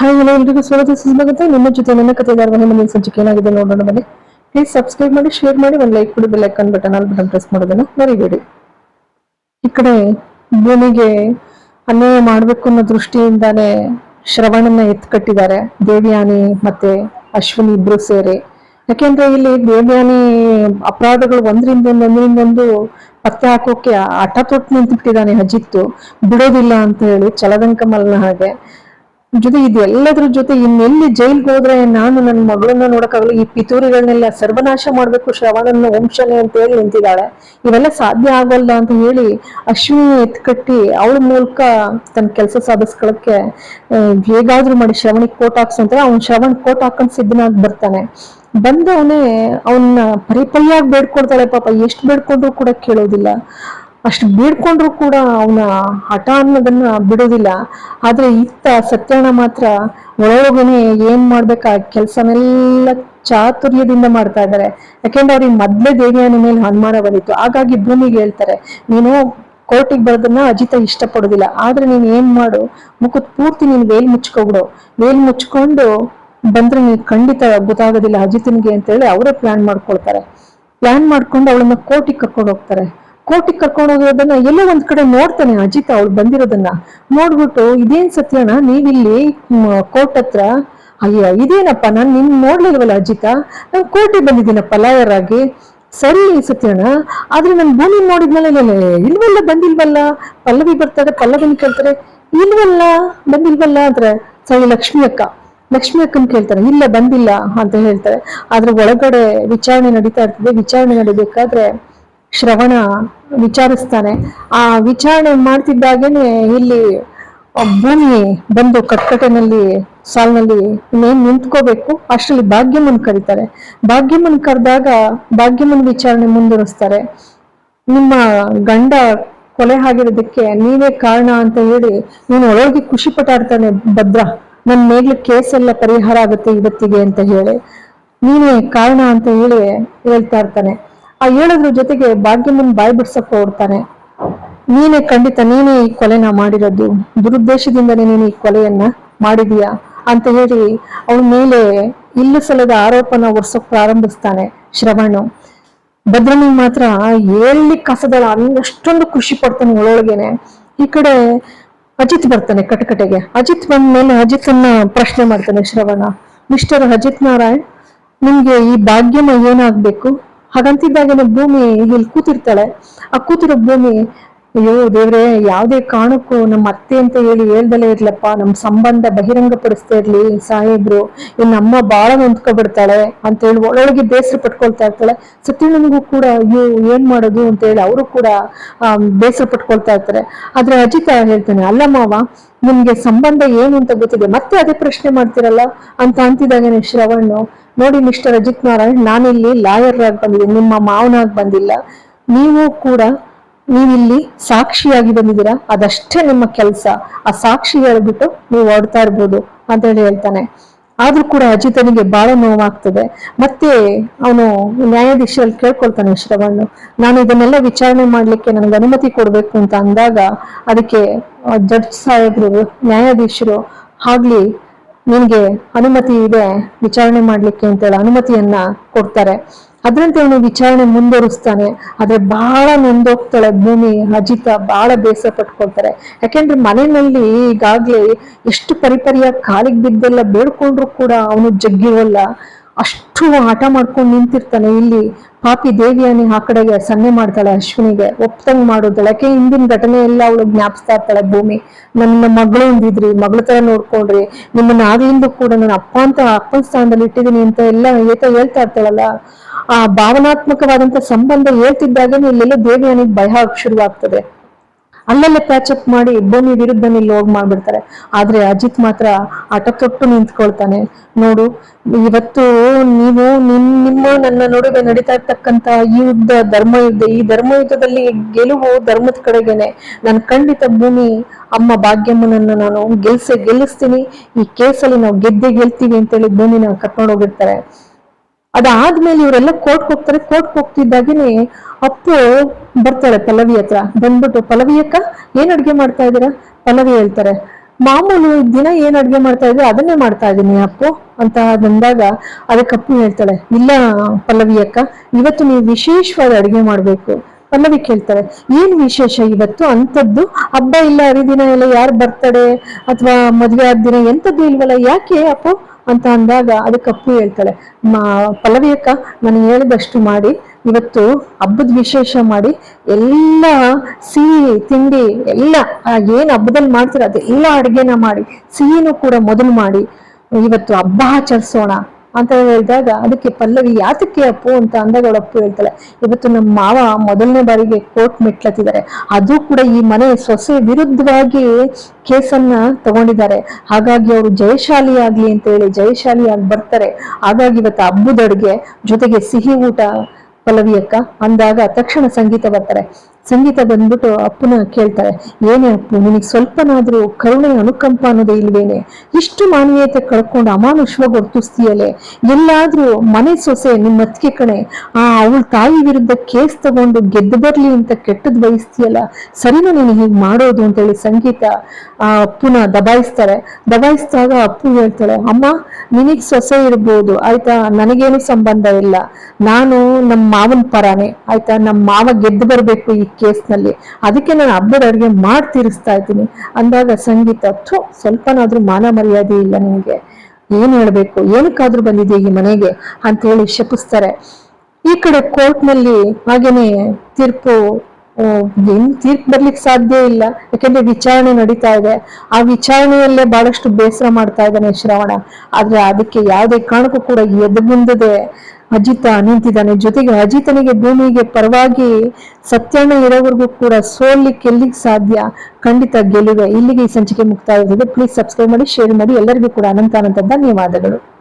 Hi hello ಎಲ್ರಿಗೂ ಸ್ವಾಗತ ಸುಸ್ವಾಗತ ನಿಮ್ಮ ಜೊತೆ ನನ್ನ ಕಥೆಗಾರ ಮುಂದಿನ ಸಂಚಿಕೆ ಏನಾಗಿದೆ ನೋಡೋಣ ಬನ್ನಿ. ಪ್ಲೀಸ್ ಸಬ್ಸ್ಕ್ರೈಬ್ ಮಾಡಿ ಶೇರ್ ಮಾಡಿ, ಒಂದು ಲೈಕ್ ಕೊಡಿ ಬೆಲ್ ಐಕಾನ್ ಬಟನ್ ಅಲ್ಲಿ ಬಟನ್ ಪ್ರೆಸ್ ಮಾಡೋದನ್ನ ಮರಿಬೇಡಿ. ಈ ಕಡೆ ಭೂಮಿಗೆ ಅನ್ಯಾಯ ಮಾಡಬೇಕು ಅನ್ನೋ ದೃಷ್ಟಿಯಿಂದಾನೇ ಶ್ರವಣನ ಎತ್ಕಟ್ಟಿದ್ದಾರೆ. ದೇವಿಯಾನಿ ಮತ್ತೆ ಅಶ್ವಿನಿ ಇಬ್ರು ಸೇರಿ. ಯಾಕೆಂದ್ರೆ ಇಲ್ಲಿ ದೇವಿಯಾನಿ ಅಪರಾಧಗಳು ಒಂದ್ರಿಂದ ಒಂದು ಪತ್ತೆ ಹಾಕೋಕೆ ಹಠ ತೊಟ್ಟು ನಿಂತುಬಿಟ್ಟಿದ್ದಾನೆ ಅಜಿತ್ತು. ಬಿಡೋದಿಲ್ಲ ಅಂತ ಹೇಳಿ ಚಲದಂಕಮಲ್ನ ಹಾಗೆ. ಜೊತೆ ಇದೆಲ್ಲದ್ರ ಜೊತೆ ಇನ್ನೆಲ್ಲಿ ಜೈಲ್ಗೆ ಹೋದ್ರೆ ನಾನು ನನ್ನ ಮಗಳನ್ನ ನೋಡಕ್ಕಾಗಲ್ಲ, ಈ ಪಿತೂರಿಗಳನ್ನೆಲ್ಲ ಸರ್ವನಾಶ ಮಾಡ್ಬೇಕು, ಶ್ರವಣನ ವಂಶನೆ ಅಂತ ಹೇಳಿ ನಿಂತಿದ್ದಾಳೆ. ಇವೆಲ್ಲ ಸಾಧ್ಯ ಆಗಲ್ಲ ಅಂತ ಹೇಳಿ ಅಶ್ವಿನಿ ಎತ್ಕಟ್ಟಿ ಅವಳ ಮೂಲಕ ತನ್ನ ಕೆಲಸ ಸಾಧಿಸ್ಕೊಳಕ್ಕೆ ಹೇಗಾದ್ರೂ ಮಾಡಿ ಶ್ರವಣಿಗೆ ಕೋಟ್ ಹಾಕ್ಸೋ ಅಂತ ಅವ್ನು ಶ್ರವಣ್ ಕೋಟ್ ಹಾಕೊಂಡ್ ಸಿದ್ಧನಾಗಿ ಬರ್ತಾನೆ. ಬಂದವನೇ ಅವನ್ನ ಪರಿಪರಿಯಾಗಿ ಬೇಡ್ಕೊಡ್ತಾಳೆ ಪಾಪ, ಎಷ್ಟು ಬೇಡ್ಕೊಂಡ್ರು ಕೂಡ ಕೇಳೋದಿಲ್ಲ. ಅಷ್ಟು ಬೇಡ್ಕೊಂಡ್ರು ಕೂಡ ಅವನ ಹಠ ಅನ್ನೋದನ್ನ ಬಿಡೋದಿಲ್ಲ ಆದ್ರೆ ಇತ್ತ ಸತ್ಯಣ್ಣ ಮಾತ್ರ ಒಳಗೊಳಗನೆ ಏನ್ ಮಾಡ್ಬೇಕಾ? ಕೆಲ್ಸನೆಲ್ಲ ಚಾತುರ್ಯದಿಂದ ಮಾಡ್ತಾ ಇದ್ದಾರೆ. ಯಾಕೆಂದ್ರೆ ಅವ್ರಿಗೆ ಮೊದ್ಲೇ ದೇವಿಯನ ಮೇಲೆ ಅನುಮಾನ ಬಂದಿತ್ತು. ಹಾಗಾಗಿ ಭೂಮಿಗೆ ಹೇಳ್ತಾರೆ, ನೀನು ಕೋರ್ಟಿಗೆ ಬರೋದನ್ನ ಅಜಿತ ಇಷ್ಟಪಡೋದಿಲ್ಲ. ಆದ್ರೆ ನೀನ್ ಏನ್ ಮಾಡು? ಮುಖದ ಪೂರ್ತಿ ನೀನ್ ವೇಲ್ ಮುಚ್ಕೊಬಿಡು. ವೇಲ್ ಮುಚ್ಕೊಂಡು ಬಂದ್ರೆ ನೀನ್ ಖಂಡಿತ ಗೊತ್ತಾಗೋದಿಲ್ಲ ಅಜಿತನ್ಗೆ ಅಂತ ಹೇಳಿ ಅವರೇ ಪ್ಲಾನ್ ಮಾಡ್ಕೊಳ್ತಾರೆ. ಪ್ಲಾನ್ ಮಾಡ್ಕೊಂಡು ಅವಳನ್ನ ಕೋರ್ಟಿಗೆ ಕರ್ಕೊಂಡು ಹೋಗ್ತಾರೆ. ಕೋರ್ಟಿಗೆ ಕರ್ಕೊಂಡು ಹೋಗಿರೋದನ್ನ ಎಲ್ಲೋ ಒಂದ್ ಕಡೆ ನೋಡ್ತಾನೆ ಅಜಿತ್, ಅವ್ಳು ಬಂದಿರೋದನ್ನ. ನೋಡ್ಬಿಟ್ಟು ಇದೇನ್ ಸತ್ಯಣ್ಣ ನೀವಿಲ್ಲಿ ಕೋರ್ಟ್ ಹತ್ರ, ಅಯ್ಯ, ಇದೇನಪ್ಪ? ನಾನ್ ನಿನ್ ನೋಡ್ಲಿಲ್ವಲ್ಲ ಅಜಿತ? ನಾನ್ ಕೋರ್ಟಿಗೆ ಬಂದಿದ್ದೀನಪ್ಪ ಲಾಯರ್ ಆಗಿ. ಸರಿ ಸತ್ಯಣ್ಣ ಆದ್ರೆ ನನ್ ಭೂಮಿ ನೋಡಿದ್ಮೇಲೆ ಇಲ್ವಲ್ಲ, ಬಂದಿಲ್ವಲ್ಲ? ಪಲ್ಲವಿ ಬರ್ತಾರೆ, ಪಲ್ಲವಿನ ಕೇಳ್ತಾರೆ. ಇಲ್ವಲ್ಲ, ಬಂದಿಲ್ವಲ್ಲ ಅಂದ್ರೆ? ಸರಿ, ಲಕ್ಷ್ಮಿ ಅಕ್ಕ. ಲಕ್ಷ್ಮಿ ಅಕ್ಕನ್ ಕೇಳ್ತಾರೆ, ಇಲ್ಲ, ಬಂದಿಲ್ಲ ಅಂತ ಹೇಳ್ತಾರೆ. ಆದ್ರೆ ಒಳಗಡೆ ವಿಚಾರಣೆ ನಡೀತಾ ಇರ್ತದೆ. ವಿಚಾರಣೆ ನಡಿಬೇಕಾದ್ರೆ ಶ್ರವಣ ವಿಚಾರಿಸ್ತಾನೆ ಆ ವಿಚಾರಣೆ ಮಾಡ್ತಿದ್ದಾಗೇನೆ ಇಲ್ಲಿ ಭೂಮಿ ಬಂದು ಕಟ್ಕಟೆನಲ್ಲಿ ಸಾಲಿನಲ್ಲಿ ಇನ್ನೇನು ನಿಂತ್ಕೋಬೇಕು? ಅಷ್ಟರಲ್ಲಿ ಭಾಗ್ಯಮನ್ ಕರೀತಾರೆ. ಭಾಗ್ಯಮನ್ ಕರೆದಾಗ ಭಾಗ್ಯಮನ್ ವಿಚಾರಣೆ ಮುಂದುವರಿಸ್ತಾರೆ. ನಿಮ್ಮ ಗಂಡ ಕೊಲೆ ಆಗಿರೋದಕ್ಕೆ ನೀವೇ ಕಾರಣ ಅಂತ ಹೇಳಿ ನೀನು ಒಳಗೆ ಖುಷಿ ಪಟ್ಟಾಡ್ತಾನೆ ಭದ್ರ. ನನ್ನ ಮೇಗ್ಲ ಕೇಸ್ ಎಲ್ಲ ಪರಿಹಾರ ಆಗುತ್ತೆ ಇವತ್ತಿಗೆ ಅಂತ ಹೇಳಿ. ನೀನೇ ಕಾರಣ ಅಂತ ಹೇಳಿ ಹೇಳ್ತಾ ಇರ್ತಾನೆ. ಆ ಹೇಳೋದ್ರ ಜೊತೆಗೆ ಭಾಗ್ಯಮ್ಮನ್ ಬಾಯ್ ಬಿಡ್ಸಕ್ ಹೊರಡ್ತಾನೆ ನೀನೇ ಖಂಡಿತ ನೀನೇ ಈ ಕೊಲೆನ ಮಾಡಿರೋದು. ದುರುದ್ದೇಶದಿಂದನೇ ನೀನು ಈ ಕೊಲೆಯನ್ನ ಮಾಡಿದೀಯಾ ಅಂತ ಹೇಳಿ ಅವನ ಮೇಲೆ ಇಲ್ಲು ಸಲದ ಆರೋಪನ ಹೊರ್ಸಕ್ ಪ್ರಾರಂಭಿಸ್ತಾನೆ ಶ್ರವಣು. ಭದ್ರಮ್ಮ ಮಾತ್ರ ಹೇಳಿ ಕಸದಳ ಅಷ್ಟೊಂದು ಖುಷಿ ಪಡ್ತಾನೆ ಒಳೊಳಗೇನೆ ಈ ಕಡೆ ಅಜಿತ್ ಬರ್ತಾನೆ ಕಟಕಟೆಗೆ. ಅಜಿತ್ ಬಂದ ಮೇಲೆ ಅಜಿತನ್ನ ಪ್ರಶ್ನೆ ಮಾಡ್ತಾನೆ ಶ್ರವಣ. ಮಿಸ್ಟರ್ ಅಜಿತ್ ನಾರಾಯಣ್, ನಿಮ್ಗೆ ಈ ಭಾಗ್ಯಮ ಏನಾಗ್ಬೇಕು? ಹಾಗಂತಿದ್ದಾಗೇನೆ ಭೂಮಿ ಇಲ್ಲಿ ಕೂತಿರ್ತಾಳೆ. ಆ ಕೂತಿರೋ ಭೂಮಿ, ಅಯ್ಯೋ ದೇವ್ರೆ, ಯಾವುದೇ ಕಾರಣಕ್ಕೂ ನಮ್ಮ ಅತ್ತೆ ಅಂತ ಹೇಳಿ ಹೇಳ್ದಲೇ ಇರ್ಲಪ್ಪ. ನಮ್ಮ ಸಂಬಂಧ ಬಹಿರಂಗ ಪಡಿಸ್ತಾ ಇರ್ಲಿ ಸಾಹೇಬ್ರು. ಇನ್ನು ಅಮ್ಮ ಬಾಳ ನೊಂದ್ಕೊಬಿಡ್ತಾಳೆ ಅಂತ ಹೇಳಿ ಒಳೊಳಗೆ ಬೇಸರ ಪಟ್ಕೊಳ್ತಾ ಇರ್ತಾಳೆ. ಸತ್ಯಣ್ಣನಿಗೂ ಕೂಡ ಅಯ್ಯೋ ಏನ್ ಮಾಡೋದು ಅಂತ ಹೇಳಿ ಅವರು ಕೂಡ ಬೇಸರ ಪಟ್ಕೊಳ್ತಾ ಇರ್ತಾರೆ. ಆದ್ರೆ ಅಜಿತ ಹೇಳ್ತಾನೆ, ಅಲ್ಲ ಮಾವ, ನಿಮ್ಗೆ ಸಂಬಂಧ ಏನು ಅಂತ ಗೊತ್ತಿದೆ? ಮತ್ತೆ ಅದೇ ಪ್ರಶ್ನೆ ಮಾಡ್ತಿರಲ್ಲ? ಅಂತ ಅಂತಿದ್ದಾಗೇನೆ ಶ್ರವಣ್ ನೋಡಿ ಮಿಸ್ಟರ್ ಅಜಿತ್ ನಾರಾಯಣ್, ನಾನಿಲ್ಲಿ ಲಾಯರ್ ಆಗಿ ಬಂದಿದ್ದೀನಿ ನಿಮ್ಮ ಮಾವನಾಗಿ ಬಂದಿಲ್ಲ. ನೀವು ಕೂಡ ನೀವಿಲ್ಲಿ ಸಾಕ್ಷಿಯಾಗಿ ಬಂದಿದ್ದೀರಾ? ಅದಷ್ಟೇ ನಿಮ್ಮ ಕೆಲಸ. ಆ ಸಾಕ್ಷಿ ಹೇಳ್ಬಿಟ್ಟು ನೀವು ಓಡ್ತಾ ಇರ್ಬೋದು ಅಂತ ಹೇಳಿ ಹೇಳ್ತಾನೆ. ಆದ್ರೂ ಕೂಡ ಅಜಿತನಿಗೆ ಬಹಳ ನೋವಾಗ್ತದೆ. ಮತ್ತೆ ಅವನು ನ್ಯಾಯಾಧೀಶರಲ್ಲಿ ಕೇಳ್ಕೊಳ್ತಾನೆ ಶ್ರವಣ್ಣು ನಾನು ಇದನ್ನೆಲ್ಲ ವಿಚಾರಣೆ ಮಾಡ್ಲಿಕ್ಕೆ ನನಗೆ ಅನುಮತಿ ಕೊಡ್ಬೇಕು ಅಂತ ಅಂದಾಗ ಅದಕ್ಕೆ ಜಡ್ಜ್ ಸಾಹೇಬ್ರು, ನ್ಯಾಯಾಧೀಶರು ಆಗ್ಲಿ ಅನುಮತಿ ಇದೆ, ವಿಚಾರಣೆ ಮಾಡ್ಲಿಕ್ಕೆ ಅಂತೇಳಿ ಅನುಮತಿಯನ್ನ ಕೊಡ್ತಾರೆ. ಅದರಂತೆ ಅವನು ವಿಚಾರಣೆ ಮುಂದುವರಿಸ್ತಾನೆ. ಆದ್ರೆ ಬಹಳ ನೊಂದೋಗ್ತಾಳೆ ಭೂಮಿ, ಅಜಿತ ಬಹಳ ಬೇಸರ ಪಟ್ಕೊಳ್ತಾರೆ. ಯಾಕೆಂದ್ರೆ ಮನೆಯಲ್ಲಿ ಈಗಾಗ್ಲೇ ಎಷ್ಟು ಪರಿಪರಿಯ ಕಾಲಿಗೆ ಬಿದ್ದೆಲ್ಲ ಬೇಡ್ಕೊಂಡ್ರು ಕೂಡ ಅವನು ಜಗ್ಗಿರೋಲ್ಲ. ಅಷ್ಟು ಆಟ ಮಾಡ್ಕೊಂಡು ನಿಂತಿರ್ತಾನೆ. ಇಲ್ಲಿ ಪಾಪಿ ದೇವಿಯಾನಿ ಆ ಕಡೆಗೆ ಸನ್ನೆ ಮಾಡ್ತಾಳೆ ಅಶ್ವಿನಿಗೆ. ಒಪ್ತಂಗ್ ಮಾಡೋದಲ್ಲ ಯಾಕೆ ಹಿಂದಿನ ಘಟನೆ ಎಲ್ಲ ಅವಳು ಜ್ಞಾಪಿಸ್ತಾ ಇರ್ತಾಳೆ ಭೂಮಿ. ನನ್ನ ಮಗಳು ಒಂದಿದ್ರಿ ಮಗಳ ತರ ನೋಡ್ಕೊಂಡ್ರಿ. ನಿಮ್ಮನ್ನ ಆಗ್ಲಿಂದ ಕೂಡ ನನ್ನ ಅಪ್ಪ ಅಂತ ಅಪ್ಪನ ಸ್ಥಾನದಲ್ಲಿ ಇಟ್ಟಿದ್ದೀನಿ ಅಂತ ಎಲ್ಲ ಏತ ಹೇಳ್ತಾ ಇರ್ತಾಳಲ್ಲ. ಆ ಭಾವನಾತ್ಮಕವಾದಂತ ಸಂಬಂಧ ಹೇಳ್ತಿದ್ದಾಗನೇ ಇಲ್ಲೆಲ್ಲ ದೇವಿಯಾನಿಗೆ ಭಯ ಶುರುವಾಗ್ತದೆ. ಅಲ್ಲೆಲ್ಲ ಅಪ್ ಮಾಡಿ ಭೂಮಿ ವಿರುದ್ಧ ಹೋಗಿ ಮಾಡ್ಬಿಡ್ತಾರೆ. ಆದ್ರೆ ಅಜಿತ್ ಮಾತ್ರ ಆಟ ತೊಟ್ಟು ನಿಂತ್ಕೊಳ್ತಾನೆ. ನೋಡು, ಇವತ್ತು ನೀವು ನಿಮ್, ನಿಮ್ಮ ನನ್ನ ನಡುವೆ ನಡೀತಾ ಇರ್ತಕ್ಕಂತ ಈ ಯುದ್ಧ ಧರ್ಮ ಯುದ್ಧ ಈ ಧರ್ಮ ಯುದ್ಧದಲ್ಲಿ ಗೆಲುವು ಧರ್ಮದ ಕಡೆಗೇನೆ. ನಾನು ಖಂಡಿತ ಭೂಮಿ, ಅಮ್ಮ ಭಾಗ್ಯಮ್ಮನನ್ನ ನಾನು ಗೆಲ್ಸ, ಗೆಲ್ಲಿಸ್ತೀನಿ. ಈ ಕೇಸಲ್ಲಿ ನಾವು ಗೆದ್ದೆ ಗೆಲ್ತೀವಿ ಅಂತೇಳಿ ಭೂಮಿನ ಕರ್ಕೊಂಡು ಹೋಗಿರ್ತಾರೆ. ಅದಾದ್ಮೇಲೆ ಇವರೆಲ್ಲ ಕೋರ್ಟ್ ಹೋಗ್ತಾರೆ. ಕೋರ್ಟ್ ಹೋಗ್ತಿದ್ದಾಗೇನೆ ಅಪ್ಪು ಬರ್ತಾರೆ ಪಲ್ಲವಿ ಹತ್ರ. ಬಂದ್ಬಿಟ್ಟು, ಪಲ್ಲವಿ ಅಕ್ಕ, ಏನ್ ಅಡ್ಗೆ ಮಾಡ್ತಾ ಇದ್ದೀರಾ? ಪಲ್ಲವಿ ಹೇಳ್ತಾರೆ, ಮಾಮೂಲು ದಿನ ಏನ್ ಅಡ್ಗೆ ಮಾಡ್ತಾ ಇದ್ರೆ? ಅದನ್ನೇ ಮಾಡ್ತಾ ಇದ್ದೀನಿ ಅಪ್ಪು. ಅಂತ ಬಂದಾಗ ಅದಕ್ಕೆ ಅಪ್ಪು ಹೇಳ್ತಾಳೆ, ಇಲ್ಲ ಪಲ್ಲವಿ ಅಕ್ಕ, ಇವತ್ತು ನೀವು ವಿಶೇಷವಾದ ಅಡ್ಗೆ ಮಾಡ್ಬೇಕು. ಪಲ್ಲವಿ ಕೇಳ್ತಾರೆ, ಏನ್ ವಿಶೇಷ ಇವತ್ತು? ಅಂತದ್ದು ಹಬ್ಬ ಇಲ್ಲ ಹರಿದಿನ ಇಲ್ಲ ಯಾರು ಬರ್ತಡೆ? ಅಥವಾ ಮದ್ವೆ ಆದ ದಿನ ಎಂತದ್ದು ಇಲ್ವಲ್ಲ? ಯಾಕೆ ಅಪ್ಪು? ಅಂತ ಅಂದಾಗ ಅದಕ್ಕೆ ಅಪ್ಪು ಹೇಳ್ತಾಳೆ, ಮಾ ಪಲ್ಲವಿ ಅಕ್ಕ ನಾನು ಹೇಳಿದಷ್ಟು ಮಾಡಿ, ಇವತ್ತು ಹಬ್ಬದ ವಿಶೇಷ ಮಾಡಿ, ಎಲ್ಲ ಸಿಹಿ, ತಿಂಡಿ, ಎಲ್ಲ ಏನು ಹಬ್ಬದಲ್ಲಿ ಮಾಡ್ತೀರ ಅದೆಲ್ಲ ಅಡುಗೆನ ಮಾಡಿ, ಸಿಹಿನೂ ಕೂಡ ಮೊದಲು ಮಾಡಿ, ಇವತ್ತು ಹಬ್ಬ ಆಚರಿಸೋಣ ಅಂತ ಹೇಳಿದಾಗ ಅದಕ್ಕೆ ಪಲ್ಲವಿ, ಯಾತಕ್ಕೆ ಅಪ್ಪು? ಅಂತ ಅಂದಾಗ ಅವಳು ಅಪ್ಪು ಹೇಳ್ತಾಳೆ. ಇವತ್ತು ನಮ್ಮ ಮಾವ ಮೊದಲನೇ ಬಾರಿಗೆ ಕೋರ್ಟ್ ಮೆಟ್ಲತ್ತಿದ್ದಾರೆ. ಅದು ಕೂಡ ಈ ಮನೆ ಸೊಸೆ ವಿರುದ್ಧವಾಗಿ ಕೇಸನ್ನ ತಗೊಂಡಿದ್ದಾರೆ. ಹಾಗಾಗಿ ಅವರು ಜಯಶಾಲಿ ಆಗ್ಲಿ ಅಂತ ಹೇಳಿ ಜಯಶಾಲಿ ಆಗಿ ಬರ್ತಾರೆ. ಹಾಗಾಗಿ ಇವತ್ತು ಹಬ್ಬದ ಅಡುಗೆ ಜೊತೆಗೆ ಸಿಹಿ ಊಟ ಪಲ್ಲವಿಯಕ್ಕ ಅಂದಾಗ ತಕ್ಷಣ ಸಂಗೀತ ಬರ್ತಾರೆ. ಸಂಗೀತ ಬಂದ್ಬಿಟ್ಟು ಅಪ್ಪನ ಕೇಳ್ತಾರೆ, ಏನೇ ಅಪ್ಪು, ನಿನಗೆ ಸ್ವಲ್ಪನಾದ್ರೂ ಕರುಣೆ ಅನುಕಂಪ ಅನ್ನೋದೇ ಇಲ್ವೇನೆ? ಇಷ್ಟು ಮಾನವೀಯತೆ ಕಳ್ಕೊಂಡು ಅಮಾನುಷವಾಗಿ ವರ್ತಿಸ್ತೀಯಲೆ ಎಲ್ಲಾದ್ರೂ ಮನೆ ಸೊಸೆ ನಿಮ್ಮ ಅತ್ತಿಗೆ ಕಣೆ, ಆ ಅವಳ ತಾಯಿ ವಿರುದ್ಧ ಕೇಸ್ ತಗೊಂಡು ಗೆದ್ದು ಬರ್ಲಿ ಅಂತ ಕೆಟ್ಟದ್ ಬಯಸ್ತೀಯಲ್ಲ? ಸರಿನಾ ನೀನು ಹೀಗೆ ಮಾಡೋದು? ಅಂತ ಹೇಳಿ ಸಂಗೀತ ಆ ಅಪ್ಪನ ದಬಾಯಿಸ್ತಾರೆ. ದಬಾಯಿಸಿದಾಗ ಅಪ್ಪು ಹೇಳ್ತಾಳೆ, ಅಮ್ಮ, ನಿನಗ್ ಸೊಸೆ ಇರ್ಬೋದು, ಆಯ್ತಾ? ನನಗೇನು ಸಂಬಂಧ ಇಲ್ಲ. ನಾನು ನಮ್ಮ ಮಾವನ ಪರಾನೆ, ಆಯ್ತಾ? ನಮ್ಮ ಮಾವ ಗೆದ್ದು ಬರ್ಬೇಕು ಈ ಕೇಸ್ನಲ್ಲಿ. ಅದಕ್ಕೆ ನಾನು ಹಬ್ಬದ ಅಡುಗೆ ಮಾಡಿ ತೀರಿಸ್ತಾ ಇದ್ದೀನಿ. ಅಂದಾಗ ಸಂಗೀತ, ಥು, ಸ್ವಲ್ಪನಾದ್ರೂ ಮಾನ ಮರ್ಯಾದೆ ಇಲ್ಲ ನಿನಗೆ. ಏನ್ ಹೇಳ್ಬೇಕು? ಏನಕ್ಕಾದ್ರೂ ಬಂದಿದೆ ಈ ಮನೆಗೆ? ಅಂತ ಹೇಳಿ ಶಪಿಸ್ತಾರೆ. ಈ ಕಡೆ ಕೋರ್ಟ್ನಲ್ಲಿ ಹಾಗೇನೆ ತೀರ್ಪು ಏನ್ ತೀರ್ಪು ಬರ್ಲಿಕ್ಕೆ ಸಾಧ್ಯ ಇಲ್ಲ. ಯಾಕೆಂದ್ರೆ ವಿಚಾರಣೆ ನಡೀತಾ ಇದೆ. ಆ ವಿಚಾರಣೆಯಲ್ಲೇ ಬಹಳಷ್ಟು ಬೇಸರ ಮಾಡ್ತಾ ಇದ್ದಾನೆ ಶ್ರವಣ. ಆದ್ರೆ ಅದಕ್ಕೆ ಯಾವುದೇ ಕಾರಣಕ್ಕೂ ಕೂಡ ಎದ್ದು ಮುಂದದೆ ಅಜಿತ ನಿಂತಿದ್ದಾನೆ. ಜೊತೆಗೆ ಅಜಿತನಿಗೆ ಭೂಮಿಗೆ ಪರವಾಗಿ ಸತ್ಯಣ್ಣ ಇರೋವರೆಗೂ ಕೂಡ ಸೋಲಿ ಎಲ್ಲಿಗೆ ಸಾಧ್ಯ? ಖಂಡಿತ ಗೆಲುವೆ ಇಲ್ಲಿಗೆ ಈ ಸಂಚಿಕೆ ಮುಕ್ತಾಯ ಪ್ಲೀಸ್ ಸಬ್ಸ್ಕ್ರೈಬ್ ಮಾಡಿ ಶೇರ್ ಮಾಡಿ. ಎಲ್ಲರಿಗೂ ಕೂಡ ಅನಂತ ಅನಂತ ಧನ್ಯವಾದಗಳು.